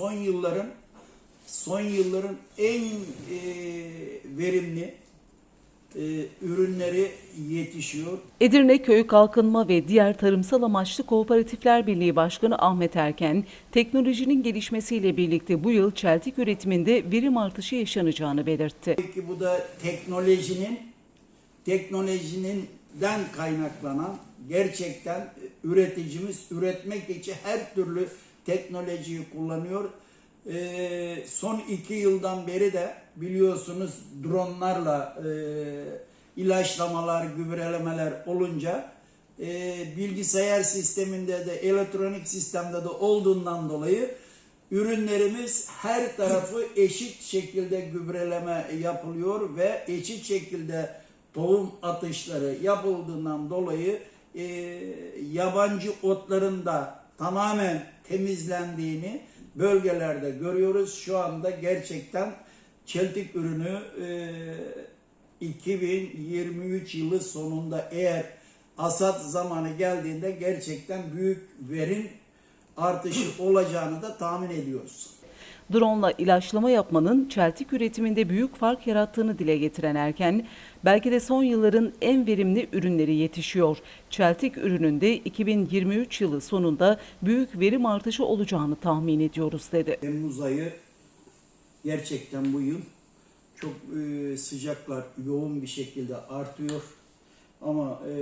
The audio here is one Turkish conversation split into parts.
son yılların son yılların en e, verimli e, ürünleri yetişiyor. Edirne Köy Kalkınma ve diğer tarımsal amaçlı Kooperatifler Birliği Başkanı Ahmet Erken, teknolojinin gelişmesiyle birlikte bu yıl çeltik üretiminde verim artışı yaşanacağını belirtti. Peki bu da teknolojinin teknolojinin kaynaklanan gerçekten üreticimiz üretmek için her türlü teknolojiyi kullanıyor. Ee, son iki yıldan beri de biliyorsunuz dronlarla e, ilaçlamalar, gübrelemeler olunca e, bilgisayar sisteminde de elektronik sistemde de olduğundan dolayı ürünlerimiz her tarafı eşit şekilde gübreleme yapılıyor ve eşit şekilde tohum atışları yapıldığından dolayı e, yabancı otların da tamamen temizlendiğini bölgelerde görüyoruz. Şu anda gerçekten çeltik ürünü e, 2023 yılı sonunda eğer asat zamanı geldiğinde gerçekten büyük verim artışı olacağını da tahmin ediyoruz. Drone'la ilaçlama yapmanın çeltik üretiminde büyük fark yarattığını dile getiren Erken, belki de son yılların en verimli ürünleri yetişiyor. Çeltik ürününde 2023 yılı sonunda büyük verim artışı olacağını tahmin ediyoruz dedi. Temmuz ayı gerçekten bu yıl çok e, sıcaklar yoğun bir şekilde artıyor. Ama e,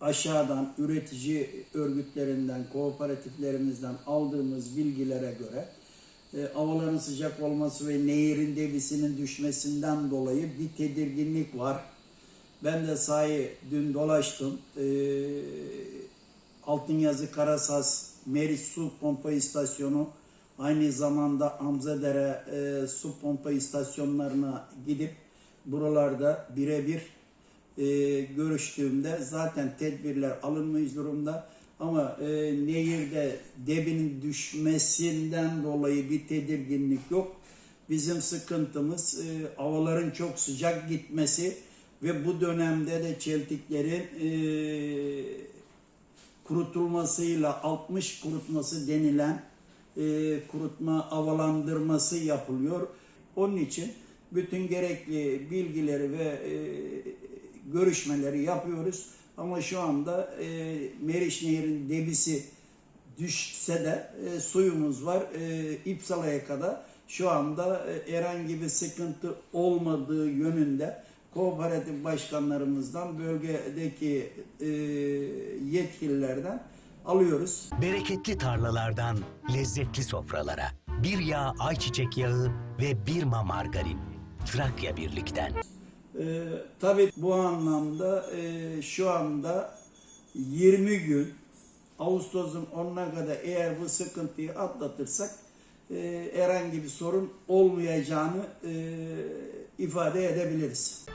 aşağıdan üretici örgütlerinden, kooperatiflerimizden aldığımız bilgilere göre e, havaların sıcak olması ve nehirin debisinin düşmesinden dolayı bir tedirginlik var. Ben de sahi dün dolaştım. E, Altınyazı Karasas Meris Su Pompa İstasyonu aynı zamanda Amzadere e, su pompa istasyonlarına gidip buralarda birebir e, görüştüğümde zaten tedbirler alınmış durumda. Ama e, nehirde debinin düşmesinden dolayı bir tedirginlik yok. Bizim sıkıntımız e, havaların çok sıcak gitmesi ve bu dönemde de çeltiklerin e, kurutulmasıyla 60 kurutması denilen e, kurutma havalandırması yapılıyor. Onun için bütün gerekli bilgileri ve e, görüşmeleri yapıyoruz. Ama şu anda e, Meriç Nehri'nin debisi düşse de e, suyumuz var. E, İpsala'ya kadar şu anda e, herhangi bir sıkıntı olmadığı yönünde kooperatif başkanlarımızdan, bölgedeki e, yetkililerden alıyoruz. Bereketli tarlalardan lezzetli sofralara. Bir yağ ayçiçek yağı ve bir ma margarin. Trakya Birlik'ten. Ee, tabii bu anlamda e, şu anda 20 gün Ağustos'un 10'una kadar eğer bu sıkıntıyı atlatırsak e, herhangi bir sorun olmayacağını e, ifade edebiliriz.